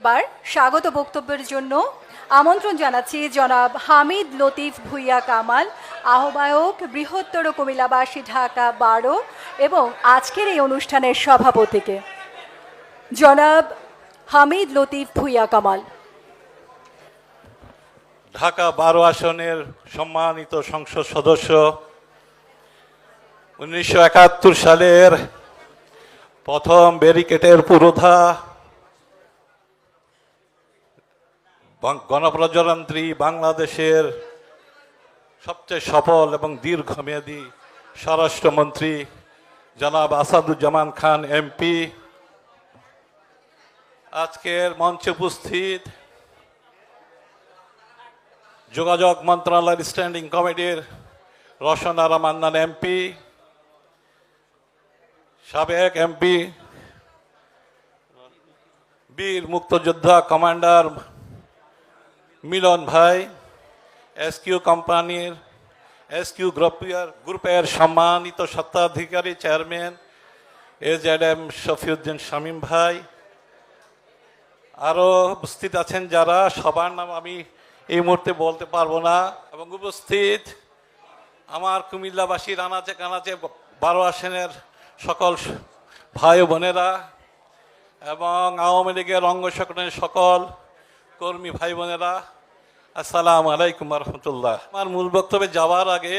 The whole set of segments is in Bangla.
এবার স্বাগত বক্তব্যের জন্য আমন্ত্রণ জানাচ্ছি জনাব হামিদ লতিফ ভুইয়া কামাল, আহ্বায়ক বৃহত্তর কুমিল্লাবাসী ঢাকা বারো এবং আজকের এই অনুষ্ঠানের সভাপতিকে। জনাব হামিদ লতিফ ভুইয়া কামাল। ঢাকা বারো আসনের সম্মানিত সংসদ সদস্য, উনিশশো একাত্তর সালের প্রথম ব্যারিকেটের পুরোধা গণপ্রজাতন্ত্রী বাংলাদেশের সবচেয়ে সফল এবং দীর্ঘমেয়াদী স্বরাষ্ট্রমন্ত্রী জনাব আসাদুজ্জামান খান এমপি। আজকের মঞ্চে উপস্থিত যোগাযোগ মন্ত্রণালয়ের স্ট্যান্ডিং কমিটির রসনারা মান্নান এমপি, সাবেক এমপি, বীর মুক্তযোদ্ধা কমান্ডার মিলন ভাই এসকিউ কোম্পানির এসকিউ গ্রুপের গ্রুপের সম্মানিত স্বত্বাধিকারী chairman AZ M Shafiuddin Shamim ভাই। আরও উপস্থিত আছেন যারা, সবার নাম আমি এই মুহূর্তে বলতে পারব না। এবং উপস্থিত আমার কুমিল্লাবাসী, রানাচে কানাচে, বারো আসনের সকল ভাই বোনেরা এবং আওয়ামী লীগের অঙ্গ সকল কর্মী ভাই বোনেরা আসসালাম আলাইকুম রহমতুল্লাহ। আমার মূল বক্তব্যে যাওয়ার আগে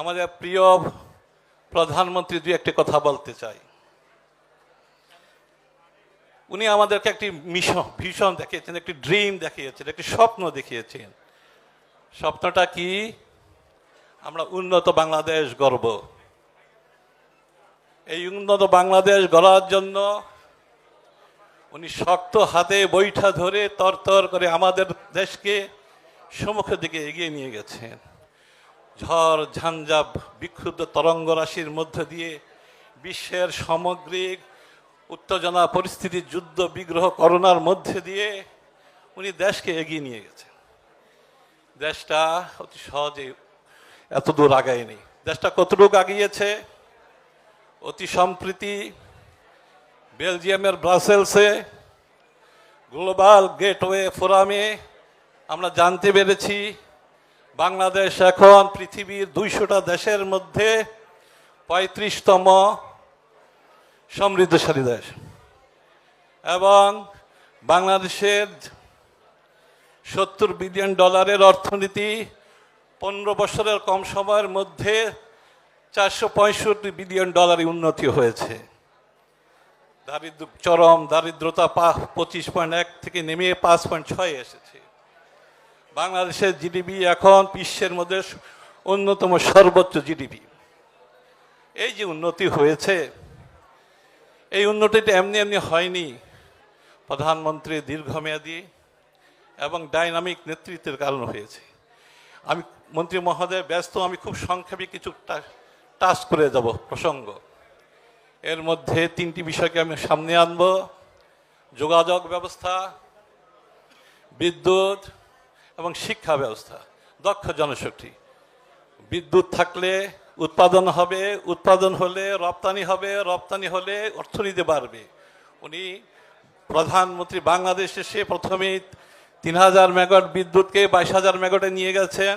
আমাদের প্রিয় প্রধানমন্ত্রী দুই একটি কথা বলতে চাই। উনি আমাদেরকে একটি মিশন ভীষণ দেখিয়েছেন, একটি ড্রিম দেখিয়েছেন, একটি স্বপ্ন দেখিয়েছেন। স্বপ্নটা কি? আমরা উন্নত বাংলাদেশ গর্ব এই উন্নত বাংলাদেশ গড়ার জন্য উনি শক্ত হাতে বৈঠা ধরে তরতর করে আমাদের দেশকে সম্মুখের দিকে এগিয়ে নিয়ে গেছেন। ঝড় ঝঞ্ঝা বিক্ষুব্ধ তরঙ্গ রাশির মধ্য দিয়ে বিশ্বের সামগ্রিক উত্তেজনা, পরিস্থিতি, যুদ্ধ, বিগ্রহ, করোনার মধ্যে দিয়ে উনি দেশকে এগিয়ে নিয়ে গেছেন। দেশটা অতি সহজে এত দূর আগায়নি। দেশটা কতটুকু আগিয়েছে? অতি সম্প্রীতি বেলজিয়ামের ব্রাসেলসে গ্লোবাল গেটওয়ে ফোরামে আমরা জানতে পেরেছি বাংলাদেশ এখন পৃথিবীর দুইশোটা দেশের মধ্যে পঁয়ত্রিশতম সমৃদ্ধশালী দেশ। এবং বাংলাদেশের সত্তর বিলিয়ন ডলারের অর্থনীতি পনেরো বছরের কম সময়ের মধ্যে চারশো পঁয়ষট্টি বিলিয়ন ডলারে উন্নতি হয়েছে। দারিদ্র চরম দারিদ্রতা পঁচিশ পয়েন্ট এক থেকে নেমে পাঁচ পয়েন্ট ছয় এসেছে। বাংলাদেশের জিডিপি এখন বিশ্বের মধ্যে অন্যতম সর্বোচ্চ জিডিপি। এই যে উন্নতি হয়েছে, এই উন্নতিটা এমনি এমনি হয়নি। প্রধানমন্ত্রী দীর্ঘমেয়াদী এবং ডাইনামিক নেতৃত্বের কারণ হয়েছে। আমি মন্ত্রী মহোদয় ব্যস্ত, আমি খুব সংক্ষেপে কিছু টাচ করে যাব প্রসঙ্গ। এর মধ্যে তিনটি বিষয়কে আমি সামনে আনব। যোগাযোগ ব্যবস্থা, বিদ্যুৎ এবং শিক্ষা ব্যবস্থা, দক্ষ জনশক্তি। বিদ্যুৎ থাকলে উৎপাদন হবে, উৎপাদন হলে রপ্তানি হবে, রপ্তানি হলে অর্থনীতি বাড়বে। উনি প্রধানমন্ত্রী বাংলাদেশে সে প্রথমেই তিন হাজার মেগাট বিদ্যুৎকে বাইশ হাজার মেগাটে নিয়ে গেছেন।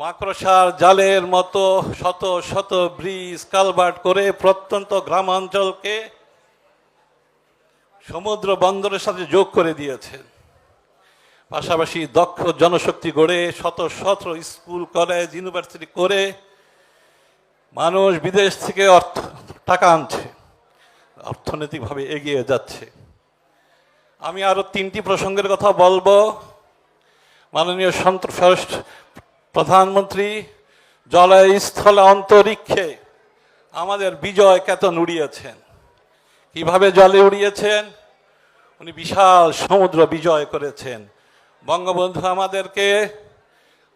মাকড়সার জালের মতো শত শত ব্রিজ কালভার্ট করে প্রত্যন্ত গ্রামাঞ্চলকে সমুদ্র বন্দরের সাথে যোগ করে দিয়েছেন পাশাপাশি দক্ষ জনশক্তি গড়ে শত শত স্কুল, কলেজ, ইউনিভার্সিটি করে মানুষ বিদেশ থেকে অর্থ, টাকা আনছে, অর্থনৈতিকভাবে এগিয়ে যাচ্ছে। আমি আরও তিনটি প্রসঙ্গের কথা বলব। মাননীয় সন্ত- প্রধানমন্ত্রী জলয় স্থলে অন্তরিক্ষে আমাদের বিজয় কেতন উড়িয়েছেন? কীভাবে জলে উড়িয়েছেন? উনি বিশাল সমুদ্র বিজয় করেছেন। বঙ্গবন্ধু আমাদেরকে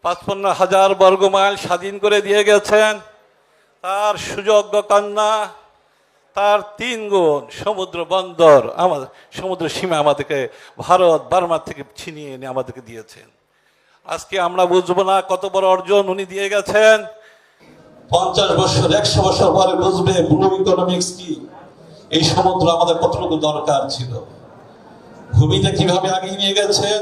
পাঁচপন্ন হাজার বর্গমাইল স্বাধীন করে দিয়ে গেছেন। তার সুযোগ্য কন্যা তার তিন গুণ সমুদ্র বন্দর আমাদের, সমুদ্র সীমা আমাদেরকে, ভারত বার্মা থেকে ছিনিয়ে এনে আমাদেরকে দিয়েছেন। আজকে আমরা বুঝব না কত বড় অর্জন উনি দিয়ে গেছেন। পঞ্চাশ বছর, একশো বছর পরে বুঝবে ব্লু ইকোনমিক্স কি? এই সমুদ্র আমাদের কতটুকু দরকার ছিল? ভূমিতে কীভাবে আগিয়ে নিয়ে গেছেন?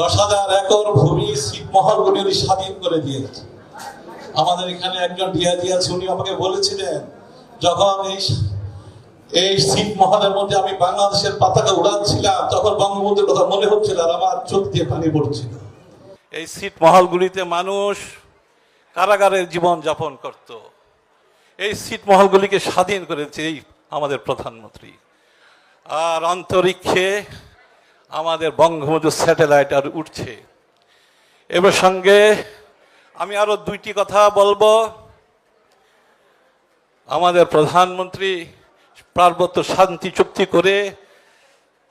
দশ হাজার একর ভূমি ছিটমহলগুলি উনি স্বাধীন করে দিয়েছে আমাদের এখানে একজন ডিআইজি আছে, উনি আমাকে বলেছিলেন, যখন এই এই ছিট মহলের মধ্যে আমি বাংলাদেশের পতাকা উড়াচ্ছিলাম, তখন বঙ্গবন্ধুর কথা মনে হচ্ছিল আর আমার চোখ দিয়ে পানি পড়ছিল। এই সিট মহলগুলিতে মানুষ কারাগারে জীবন যাপন করত। এই সিট মহলগুলিকে স্বাধীন করেছে এই আমাদের প্রধানমন্ত্রী। আর অন্তরিক্ষে আমাদের বঙ্গবন্ধু স্যাটেলাইট আর উঠছে। এবার সঙ্গে আমি আরও দুইটি কথা বলব। আমাদের প্রধানমন্ত্রী পার্বত্য শান্তি চুক্তি করে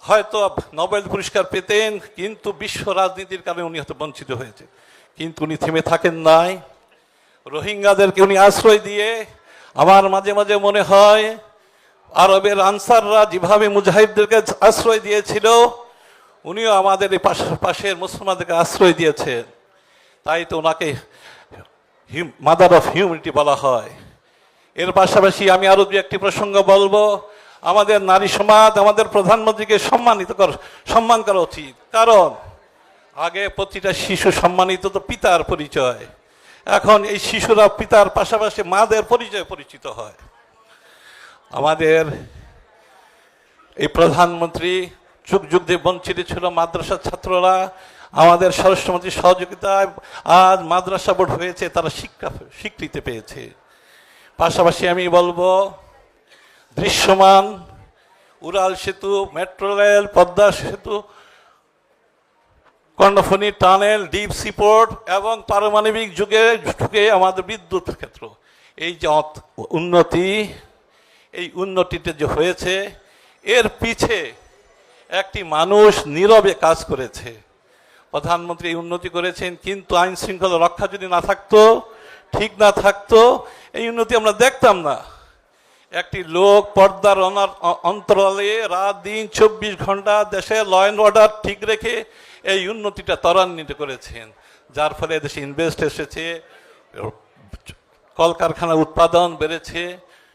হয়তো নোবেল পুরস্কার পেতেন, কিন্তু বিশ্ব রাজনীতির কারণে উনি হয়তো বঞ্চিত হয়েছে। কিন্তু উনি থেমে থাকেন নাই। রোহিঙ্গাদেরকে উনি আশ্রয় দিয়ে আমার মাঝে মাঝে মনে হয় আরবের আনসাররা যেভাবে মুজাহিদদেরকে আশ্রয় দিয়েছিল, উনিও আমাদের এই পাশ- পাশের মুসলমানদেরকে আশ্রয় দিয়েছেন। তাই তো ওনাকে মাদার অফ হিউম্যানিটি বলা হয়। এর পাশাপাশি আমি আরও দু একটি প্রসঙ্গ বলব। আমাদের নারী সমাজ, আমাদের প্রধানমন্ত্রীকে সম্মানিত কর, সম্মান করা উচিত। কারণ, আগে প্রতিটা শিশু সম্মানিত তো পিতার পরিচয়। এখন এই শিশুরা পিতার পাশাপাশি মাদের পরিচয় পরিচিত হয়। আমাদের এই প্রধানমন্ত্রী যুগ যুগ দিয়ে বঞ্চিত ছিল মাদ্রাসার ছাত্ররা। আমাদের স্বরাষ্ট্রমন্ত্রীর সহযোগিতায় আজ মাদ্রাসা বোর্ড হয়েছে, তারা শিক্ষা, স্বীকৃতি পেয়েছে। পাশাপাশি আমি বলব দৃশ্যমান, উড়াল সেতু, মেট্রো রেল, পদ্মা সেতু কর্ণফনী টানেল, ডিপ সিপোর্ট এবং পারমাণবিক যুগে ঢুকে আমাদের বিদ্যুৎ ক্ষেত্র। এই যে উন্নতি, এই উন্নতিতে যে হয়েছে, এর পিছে একটি মানুষ নীরবে কাজ করেছে। প্রধানমন্ত্রী এই উন্নতি করেছেন, কিন্তু আইন শৃঙ্খলা রক্ষা যদি না থাকতো, ঠিক না থাকতো, এই উন্নতি আমরা দেখতাম না। একটি লোক পর্দার অন্তরালে রাত দিন চব্বিশ ঘণ্টা দেশে ল অ্যান্ড অর্ডার ঠিক রেখে এই উন্নতিটা ত্বরান্বিত করেছেন। যার ফলে দেশে ইনভেস্ট এসেছে কলকারখানা উৎপাদন বেড়েছে,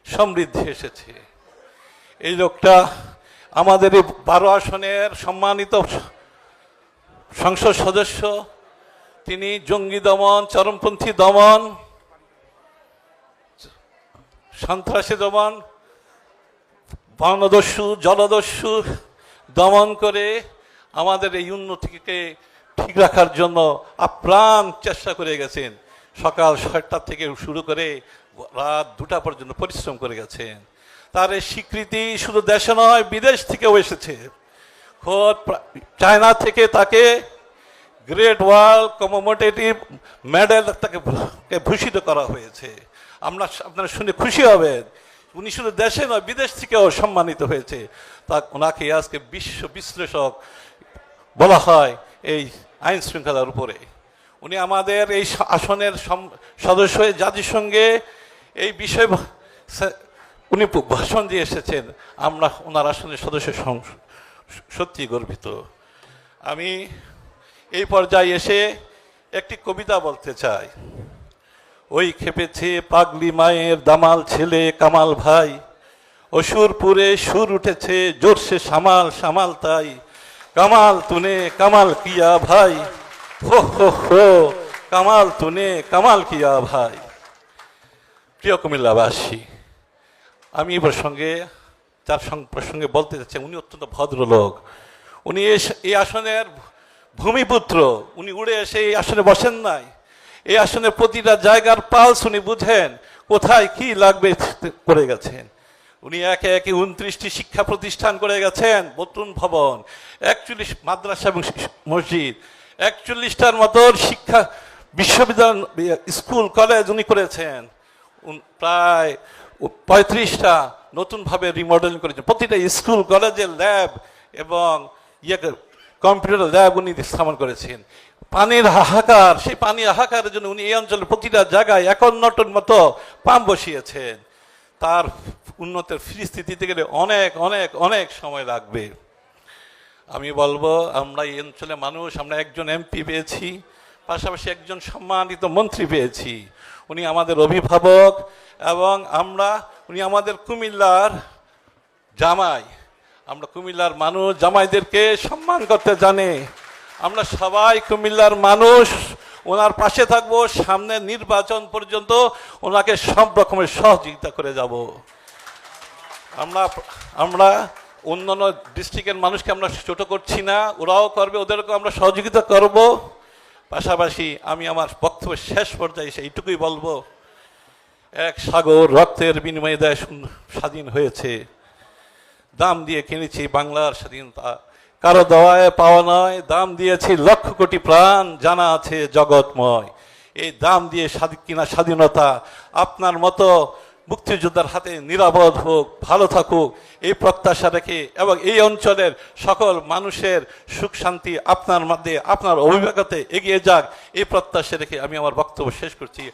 সমৃদ্ধি এসেছে। এই লোকটা আমাদের এই বারো আসনের সম্মানিত সংসদ সদস্য, তিনি জঙ্গি দমন, চরমপন্থী দমন সন্ত্রাসী দমন বনদস্যু জলদস্যু দমন করে আমাদের এই উন্নতিকে ঠিক রাখার জন্য আপ্রাণ চেষ্টা করে গেছেন। সকাল ছয়টা থেকে শুরু করে রাত দুটা পর্যন্ত পরিশ্রম করে গেছেন। তার এই স্বীকৃতি শুধু দেশে নয়, বিদেশ থেকেও এসেছে। খোদ চায়না থেকে তাকে গ্রেট ওয়ার্ল্ড কমোমোটেটিভ মেডেল তাকে ভূষিত করা হয়েছে। আমরা আপনারা শুনে খুশি হবেন উনি শুধু দেশে নয়, বিদেশ থেকেও সম্মানিত হয়েছে। তা ওনাকে আজকে বিশ্ব বিশ্লেষক বলা হয় এই আইন শৃঙ্খলার উপরে। উনি আমাদের এই আসনের সদস্য হয়ে জাতিসংঘে এই বিষয় উনি ভাষণ দিয়ে এসেছেন। আমরা ওনার আসনের সদস্য সত্যি গর্বিত। আমি এই পর্যায়ে এসে একটি কবিতা বলতে চাই। ওই খেপেছে পাগলি মায়ের দামাল ছেলে কামাল ভাই। অসুরপুরে সুর উঠেছে, জোরসে সামাল সামাল তাই। কামাল তুনে কামাল কিয়া ভাই। হো হো হো, কামাল তুনে কামাল কিয়া ভাই। প্রিয় কুমিল্লাবাসী, আমি এই প্রসঙ্গে তার প্রসঙ্গে বলতে চাচ্ছি, উনি অত্যন্ত ভদ্রলোক। উনি এই আসনের ভূমিপুত্র। উনি উড়ে এসে এই আসনে বসেন নাই। এই আসনে প্রতিটা জায়গার পালস উনি বুঝেন কোথায় কি লাগবে করে গেছেন। উনি একে একে উনত্রিশটি শিক্ষা প্রতিষ্ঠান করে গেছেন নতুন ভবন, একচল্লিশ মাদ্রাসা এবং মসজিদ, একচল্লিশটার মতো শিক্ষা বিশ্ববিদ্যালয়, স্কুল, কলেজ উনি করেছেন। প্রায় পঁয়ত্রিশটা নতুনভাবে রিমডেলিং করেছেন। প্রতিটা স্কুল, কলেজের ল্যাব এবং ইয়ে কম্পিউটার ল্যাব উনি স্থাপন করেছেন। পানির হাহাকার, সেই পানির হাহাকারের জন্য উনি এই অঞ্চলের প্রতিটা জায়গায় একন্নটন মতো পাম্প বসিয়েছেন। তার উন্নতের ফিরিস্থিতিতে গেলে অনেক অনেক অনেক সময় লাগবে। আমি বলব, আমরা এই অঞ্চলের মানুষ, আমরা একজন এমপি পেয়েছি, পাশাপাশি একজন সম্মানিত মন্ত্রী পেয়েছি। উনি আমাদের অভিভাবক এবং আমরা, উনি আমাদের কুমিল্লার জামাই। আমরা কুমিল্লার মানুষ, জামাইদেরকে সম্মান করতে জানে। আমরা সবাই কুমিল্লার মানুষ, ওনার পাশে থাকব, সামনে নির্বাচন পর্যন্ত ওনাকে সব রকমের সহযোগিতা করে যাব। আমরা আমরা অন্যান্য ডিস্ট্রিক্টের মানুষকে আমরা ছোট করছি না, ওরাও করবে ওদেরকে আমরা সহযোগিতা করব। পাশাপাশি আমি আমার বক্তব্য শেষ পর্যায়ে এসে এইটুকুই বলব। এক সাগর রক্তের বিনিময়ে উন- স্বাধীন হয়েছে। দাম দিয়ে কিনেছি বাংলার স্বাধীনতা। কারও দেওয়ায় পাওয়া নয়, দাম দিয়েছি লক্ষ কোটি প্রাণ, জানা আছে জগৎময়। এই দাম দিয়ে কিনা স্বাধীনতা, আপনার মতো মুক্তিযোদ্ধার হাতে নিরাপদ হোক, ভালো থাকুক, এই প্রত্যাশা রেখে এবং এই অঞ্চলের সকল মানুষের সুখ শান্তি আপনার মধ্যে, আপনার অভিভাবকতে এগিয়ে যাক, এই প্রত্যাশা রেখে আমি আমার বক্তব্য শেষ করছি।